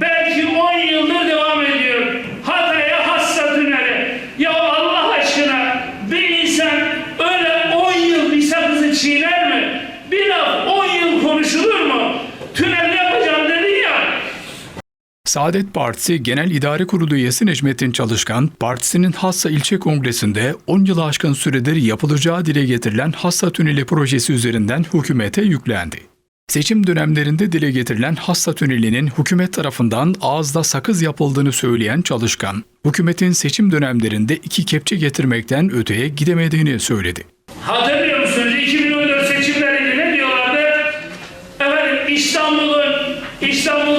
Belki 10 yıldır devam ediyor. Hatay'a hassa tüneli. Ya Allah aşkına bir insan öyle 10 yıl bir sakızı çiğner mi? Bir laf 10 yıl konuşulur mu? Tünel yapacağım dedin ya. Saadet Partisi Genel İdare Kurulu üyesi Necmettin Çalışkan, partisinin Hassa ilçe kongresinde 10 yılı aşkın süredir yapılacağı dile getirilen Hassa Tüneli projesi üzerinden hükümete yüklendi. Seçim dönemlerinde dile getirilen Hassa Tüneli'nin hükümet tarafından ağızda sakız yapıldığını söyleyen Çalışkan, hükümetin seçim dönemlerinde iki kepçe getirmekten öteye gidemediğini söyledi. Hatırlıyor musunuz 2014 seçimlerinde ne diyorlardı? Efendim İstanbul'un İstanbul'un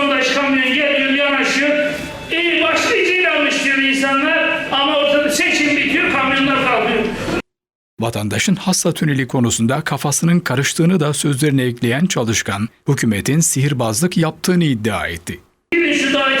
sondaj kamyon geliyor yanaşıyor. İyi başlayıcıylamış diyor insanlar ama ortada seçim bitiyor kamyonlar kalkıyor. Vatandaşın Hassa Tüneli konusunda kafasının karıştığını da sözlerine ekleyen Çalışkan, hükümetin sihirbazlık yaptığını iddia etti. Gidin şu dağı